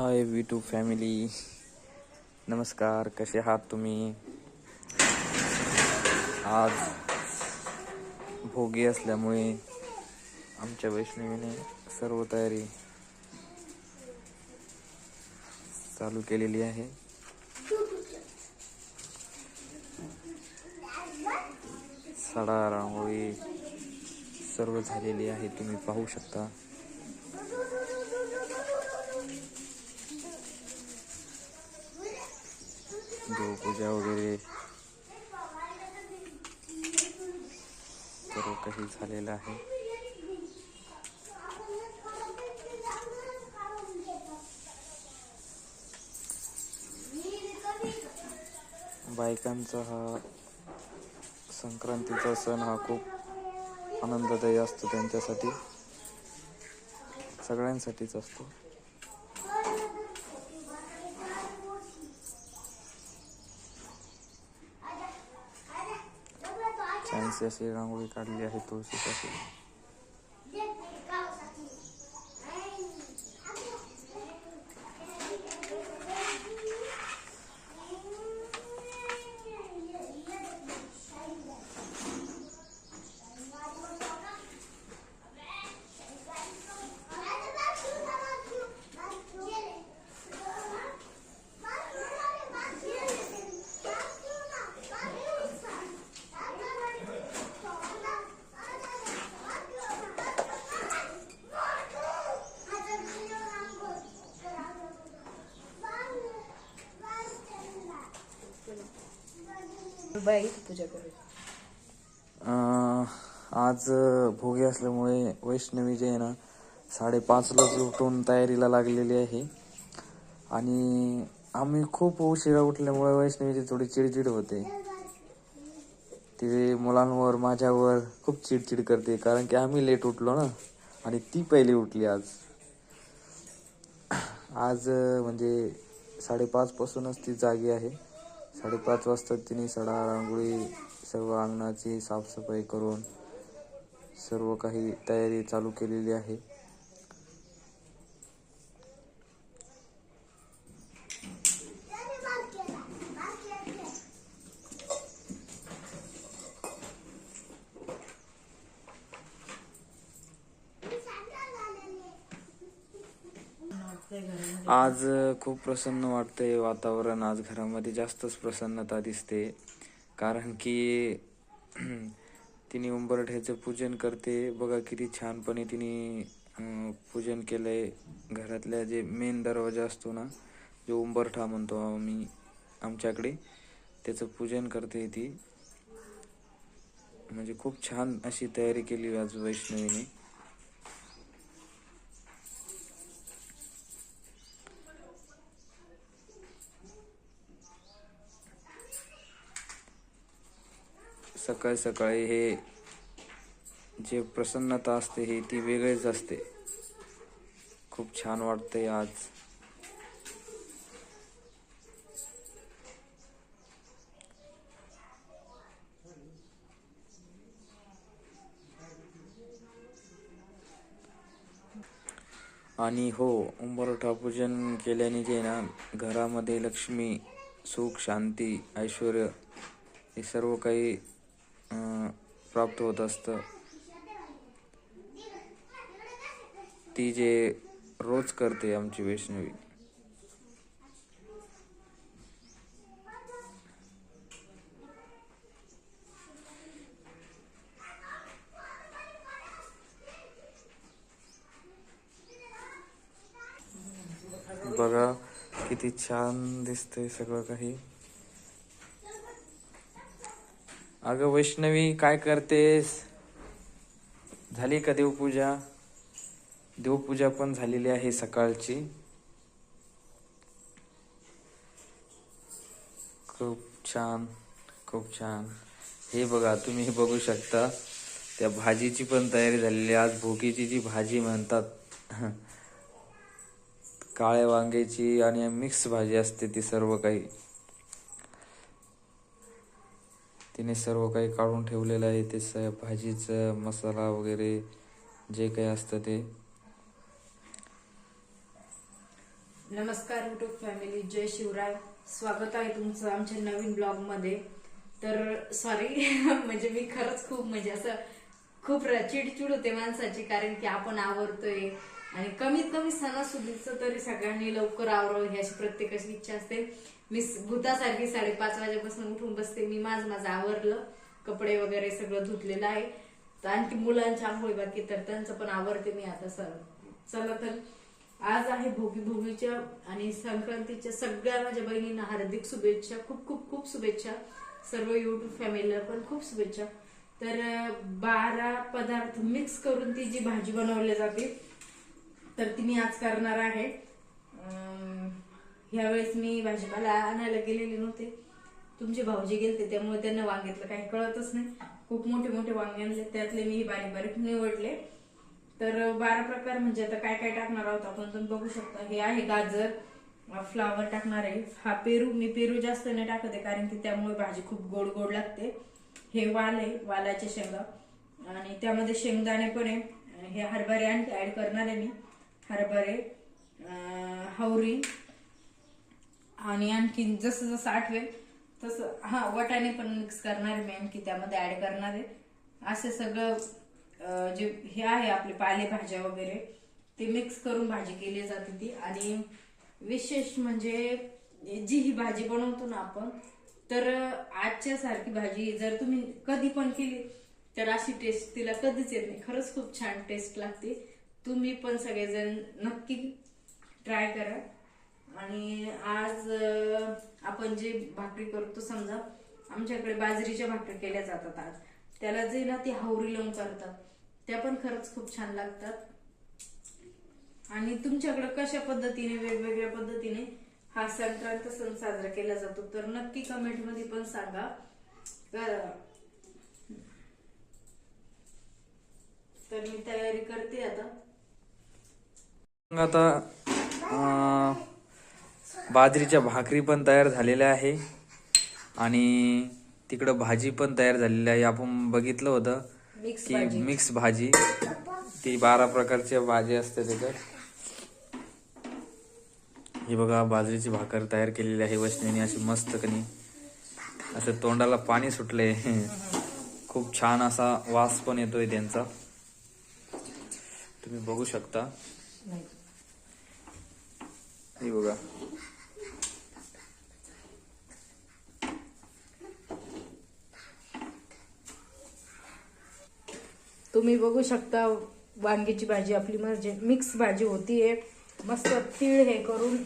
Hi we to family. नमस्कार कसे आहात तुम्ही? आज भोगी असल्यामुळे आमच्या वैष्णवीने सर्व तयारी चालू केलेली आहे. सडा रांगोळी सर्व झालेली आहे तुम्ही पाहू शकता. देवपूजा वगैरे सर्व काही झालेलं आहे. बायकांचा हा संक्रांतीचा सण हा खूप आनंददायी असतो त्यांच्यासाठी. सगळ्यांसाठीच असतो. छानशी अशी रांगोळी काढली आहे तुळशीसाठी बाई पूजा करू आज भोगी असल्यामुळे वैष्णवी जे आहे ना साडेपाचलाच उठून तयारीला लागलेली आहे. आणि आम्ही खूप उशिरा उठल्यामुळे वैष्णवीची थोडी चिडचिड होते. ती मुलांवर माझ्यावर खूप चिडचिड करते कारण की आम्ही लेट उठलो ना आणि ती पहिली उठली आज. आज म्हणजे साडेपाचपासूनच ती जागी आहे. साडेपाच वाजता तिने सडा रांगोळी सर्व अंगणाची साफसफाई करून सर्व काही तयारी चालू केलेली आहे. आज खूप प्रसन्न वाटतंय वातावरण. आज घरामध्ये जास्तच प्रसन्नता दिसते. कारण की तिने उंबरठ्याचं पूजन करते. बघा किती छानपणे तिने पूजन केलंय. घरातल्या जे मेन दरवाजा असतो ना जो उंबरठा म्हणतो आम्ही आमच्याकडे त्याचं पूजन करते ती. म्हणजे खूप छान अशी तयारी केली आज वैष्णवीने. सकाळी सकाळी हे जे प्रसन्नता असते ही ती वेगळीच असते. खूप छान वाटतंय आज. आणि हो उंबरठा पूजन केल्याने जे ना घरामध्ये लक्ष्मी सुख शांती ऐश्वर हे सर्व काही प्राप्त होत असतं. ती जे रोज करते आमची वैष्णवी बघा किती छान दिसतंय सगळं काही. अगं वैष्णवी काय करतेस? झाली का देवपूजा? देवपूजा पण झालेली आहे सकाळची. खूप छान खूप छान. हे बघा तुम्ही हे बघू शकता. त्या भाजीची पण तयारी झालेली आहे. आज भोगीची जी भाजी म्हणतात काळ्या वांग्याची आणि मिक्स भाजी असते ती सर्व काही. तिने सर्व काही काढून ठेवलेलं आहे. ते स भाजीचं मसाला वगैरे जे काही असतं ते. नमस्कार युट्यूब फॅमिली जय शिवराय. स्वागत आहे तुमचं आमच्या नवीन ब्लॉगमध्ये तर सॉरी म्हणजे मी खरंच खूप म्हणजे असं खूप र- चिडचिड होते माणसाची कारण की आपण आवरतोय. आणि कमीत कमी सणासुदीचं तरी सगळ्यांनी लवकर आवरावं ही अशी प्रत्येकाची इच्छा असते. मी भूतासारखी साडेपाच वाजेपासून उठून बसते. मी माझं माझं आवरलं. कपडे वगैरे सगळं धुतलेलं आहे. तर आणखी मुलांच्या आंघोळी बाकी तर त्यांचं पण आवडते मी आता सर. चला तर आज आहे भोगी भोगीच्या आणि संक्रांतीच्या सगळ्या माझ्या बहिणींना हार्दिक शुभेच्छा. खूप खूप खूप शुभेच्छा. सर्व युट्यूब फॅमिलीला पण खूप शुभेच्छा. तर बारा पदार्थ मिक्स करून ती जी भाजी बनवली जाते तर ती मी आज करणार आहे. ह्यावेळेस मी भाजीपाला आणायला गेलेले नव्हते. तुमचे भाऊजी गेलते त्यामुळे त्यांना वांग्यातलं काही कळतच नाही. खूप मोठे मोठे वांगे आणले. त्यातले मी बारीक बारीक निवडले. तर बारा प्रकार म्हणजे आता काय काय टाकणार आहोत आपण तुम्ही बघू शकता. हे आहे गाजर फ्लावर टाकणार आहे. हा पेरू मी पेरू जास्त नाही टाकत आहे कारण की त्यामुळे भाजी खूप गोड गोड लागते. हे वाल आहे वालाचे शेंगा. आणि त्यामध्ये शेंगदाणे पण आहे. हे हरभरे आणखी ऍड करणार आहे मी. हरभरे हौरी आणि आणखी जसं जसं आठवेल तसं हा वटाणे पण मिक्स करणार आहे मी आणखी त्यामध्ये ऍड करणार आहे. असं सगळं जे हे आहे आपले पालेभाज्या वगैरे ते मिक्स करून भाजी केली जाते ती. आणि विशेष म्हणजे जी ही भाजी बनवतो ना आपण तर आजच्या सारखी भाजी जर तुम्ही कधी पण केली तर अशी टेस्ट तिला कधीच येत नाही. खरंच खूप छान टेस्ट लागते. तुम्ही पण सगळेजण नक्की ट्राय करा. आणि आज आपण जे भाकरी करतो समजा आमच्याकडे बाजरीच्या भाकरी केल्या जातात आज. त्याला जे ना ते हावरी लावून करतात त्या पण खरंच खूप छान लागतात. आणि तुमच्याकडे कशा पद्धतीने वेगवेगळ्या पद्धतीने हा संक्रांत सण साजरा केला जातो तर नक्की कमेंटमध्ये पण सांगा. तर तर मी तयारी करते आता. आता बाजरीच्या भाकरी पण तयार झालेल्या आहे आणि तिकडं भाजी पण तयार झालेली आहे. आपण बघितलं होतं मिक्स की भाजी. मिक्स भाजी. ती बारा प्रकारच्या भाजी असते त्याच्यात. ही बघा बाजरीची भाकर तयार केलेली आहे. वैष्णवीने अशी मस्त कनी असं तोंडाला पाणी सुटले खूप छान असा वास पण येतोय त्यांचा. तुम्ही बघू शकता. हे बघा. तुम्ही बघू शकता वांग्याची भाजी आपली म्हणजे मिक्स भाजी होतीये मस्त तीळ हे करून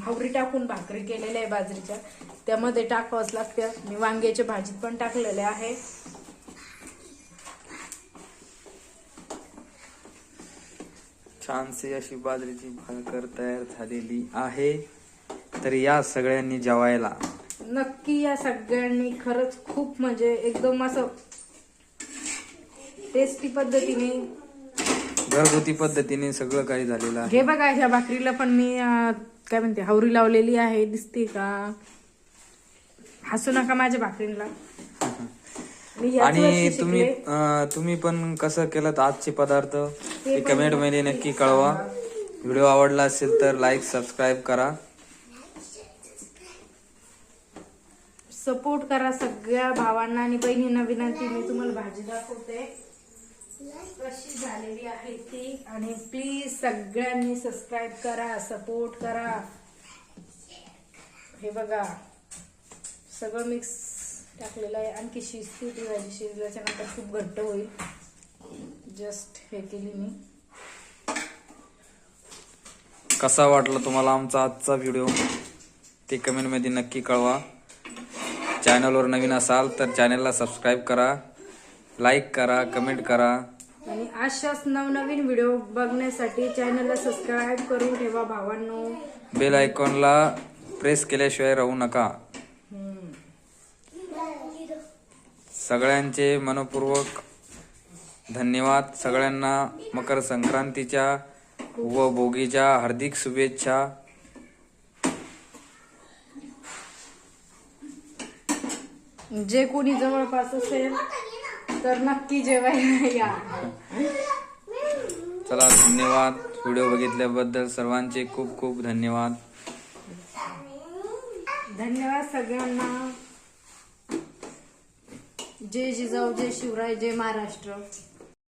हवरी टाकून भाकरी केलेल्या आहे बाजरीच्या. त्यामध्ये टाकावंच लागतं. मी वांग्याच्या भाजीत पण टाकलेले आहे. छानशी अशी बाजरीची भाकर तयार झालेली आहे. तर या सगळ्यांनी जेवायला. नक्की या सगळ्यांनी खरंच खूप म्हणजे एकदम असं टेस्टी पद्धतीने घरगुती पद्धतीने सगळं काही झालेलं आहे. हे बघा ह्या भाकरीला पण मी अं, काय म्हणते हावरी लावलेली आहे. दिसते का? हसू नका माझ्या भाकरीला. मी ह्याच आणि तुम्ही शिकले. अं, तुम्ही पण कसं केलं आजचे पदार्थ? हे कमेंटमध्ये नक्की कळवा. व्हिडिओ आवडला असेल तर लाईक सबस्क्राईब करा. सपोर्ट करा सगळ्या भावांना आणि बहिणींना विनंती मी तुम्हाला भाजी दाखवते. कशी झालेली आहे ती. आणि प्लीज सगळ्यांनी सबस्क्राईब करा सपोर्ट करा. हे बघा. सगळं मिक्स टाकलेलं आहे. आणखी शिजते ती भाजी. शिजल्याच्या नंतर खूप घट्ट होईल. जस्ट हे केली मी. कसा वाटला तुम्हाला आमचा आजचा व्हिडिओ ते कमेंटमध्ये नक्की कळवा. चॅनलवर नवीन असाल तर चॅनलला सबस्क्राईब करा लाईक करा कमेंट करा. आणि अशाच नवनवीन व्हिडिओ बघण्यासाठी चॅनलला सबस्क्राईब करून ठेवा भावांनो. बेल आयकॉनला प्रेस केल्याशिवाय राहू नका. सगळ्यांचे मनपूर्वक धन्यवाद सगळ्यांना. मकर संक्रांतीच्या व भोगीच्या हार्दिक शुभेच्छा. जे कोणी जवळपास असेल तर नक्की जेवायला या. चला धन्यवाद. व्हिडिओ बघितल्याबद्दल सर्वांचे खूप खूप धन्यवाद. धन्यवाद सगळ्यांना. जय जिजाऊ जय शिवराय जय महाराष्ट्र.